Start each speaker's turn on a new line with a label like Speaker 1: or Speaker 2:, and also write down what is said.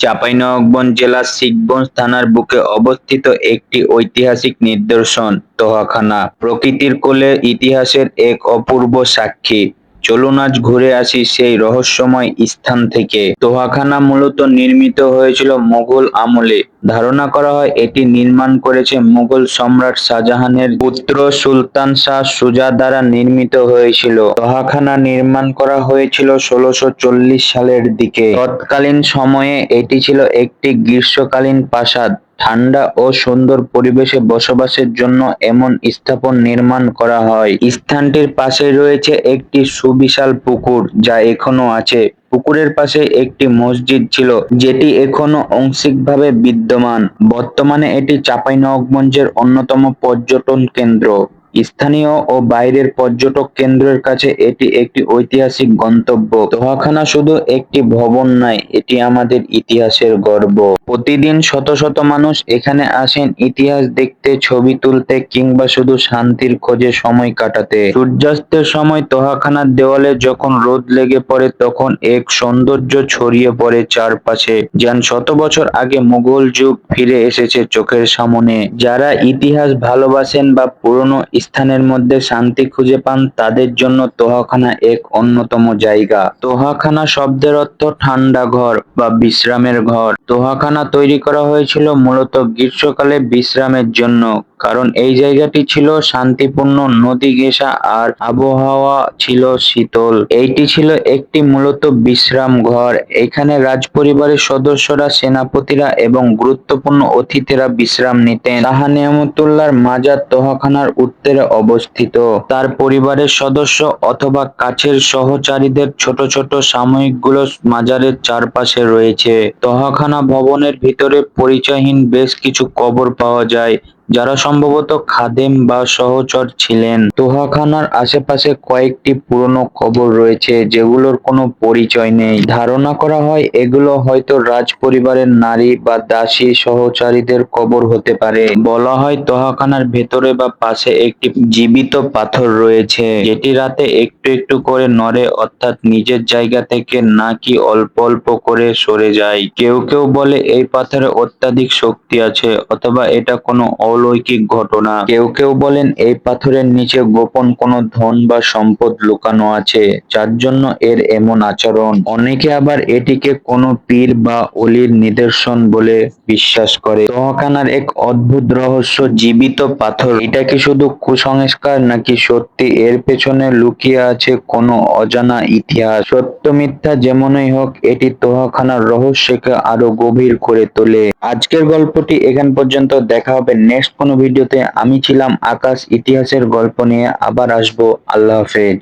Speaker 1: চাঁপাইনবাবগঞ্জ জেলার শিখগঞ্জ থানার বুকে অবস্থিত একটি ঐতিহাসিক নিদর্শন, তোহাখানা। প্রকৃতির কোলে ইতিহাসের এক অপূর্ব সাক্ষী। চলুন আজ ঘুরে আসি সেই রহস্যময় স্থান থেকে। তোহাখানা মূলত নির্মিত হয়েছিল মোগল আমলে। ধারণা করা হয় এটি নির্মাণ করেছে মুঘল সম্রাট শাহজাহানের পুত্র সুলতান শাহ সুজা দ্বারা নির্মিত হয়েছিল। তোহাখানা নির্মাণ করা হয়েছিল ষোলোশো সালের দিকে। তৎকালীন সময়ে এটি ছিল একটি গ্রীষ্মকালীন প্রাসাদ। ঠান্ডা ও সুন্দর পরিবেশে বসবাসের জন্য এমন স্থাপন নির্মাণ করা হয়। স্থানটির পাশে রয়েছে একটি সুবিশাল পুকুর যা এখনও আছে। পুকুরের পাশে একটি মসজিদ ছিল, যেটি এখনও আংশিকভাবে বিদ্যমান। বর্তমানে এটি চাঁপাইনবাবগঞ্জের অন্যতম পর্যটন কেন্দ্র। স্থানীয় ও বাইরের পর্যটক কেন্দ্রের কাছে এটি একটি ঐতিহাসিক গন্তব্য। তোহাখানা শুধু একটি ভবন নয়, এটি আমাদের ইতিহাসের গর্ব। প্রতিদিন শত শত মানুষ এখানে আসেন ইতিহাস দেখতে, ছবি তুলতে কিংবা শুধু শান্তির খোঁজে সময় কাটাতে। সূর্যাস্তের সময় তোহাখানার দেওয়ালে যখন রোদ লেগে পড়ে, তখন এক সৌন্দর্য ছড়িয়ে পড়ে চারপাশে, যেন শত বছর আগে মুঘল যুগ ফিরে এসেছে চোখের সামনে। যারা ইতিহাস ভালোবাসেন বা পুরনো স্থানের মধ্যে শান্তি খুঁজে পান, তাদের জন্য তোহাখানা এক অন্যতম জায়গা। তোহাখানা শব্দের অর্থ ঠান্ডা ঘর বা বিশ্রামের ঘর। তোহাখানা তৈরি করা হয়েছিল মূলত গ্রীষ্মকালে বিশ্রামের জন্য, কারণ এই জায়গাটি ছিল শান্তিপূর্ণ নদী ঘেঁষা আর আবহাওয়া ছিল শীতল। এইটি ছিল একটি মূলত বিশ্রাম ঘর। এখানে রাজপরিবারের সদস্যরা, সেনাপতিরা এবং গুরুত্বপূর্ণ অতিথিরা বিশ্রাম নিতেন। শাহ নিয়ামতুল্লাহর মাজার তোহাখানার উত্তরে অবস্থিত। তার পরিবারের সদস্য অথবা কাছের সহচারীদের ছোট ছোট সাময়িকগুলো মাজারের চারপাশে রয়েছে। তহাখানা ভবনের ভিতরে পরিচয়হীন বেশ কিছু কবর পাওয়া যায়। যারা সম্ভবত খাদেম বা সহচর ছিলেন, তোহাখানার আশেপাশে কয়েকটি পুরনো কবর রয়েছে যেগুলোর কোনো পরিচয় নেই। ধারণা করা হয় এগুলো হয়তো রাজ পরিবারের নারী বা দাসী সহচারীদের কবর হতে পারে। বলা হয় তোহাখানার ভেতরে বা পাশে একটি জীবিত পাথর রয়েছে, যেটি রাতে একটু একটু করে নড়ে, অর্থাৎ নিজের জায়গা থেকে নাকি অল্প অল্প করে সরে যায়। কেউ কেউ বলে এই পাথরে অত্যাধিক শক্তি আছে, অথবা এটা কোনো অলৌকিক ঘটনা। কেউ কেউ বলেন, এই পাথরের নিচে গোপন কোনো ধন বা সম্পদ লুকানো আছে, যার জন্য এর এমন আচরণ। অনেকে আবার এটিকে কোনো পীর বা অলির নিদর্শন বলে বিশ্বাস করে। তোহাখানার এক অদ্ভুত রহস্য, জীবিত পাথর। এটা কি শুধু কুসংস্কার নাকি সত্যি এর পেছনে লুকিয়ে আছে কোনো অজানা ইতিহাস? সত্য মিথ্যা যেমনই হোক, এটি তোহাখানার রহস্যকে আরও গভীর করে তোলে। আজকের গল্পটি এখান পর্যন্ত। দেখা হবে নেক্সট কোনো ভিডিওতে আমি ছিলাম আকাশ ইতিহাসের গল্প নিয়ে আবার আসব। আল্লাহ হাফেজ।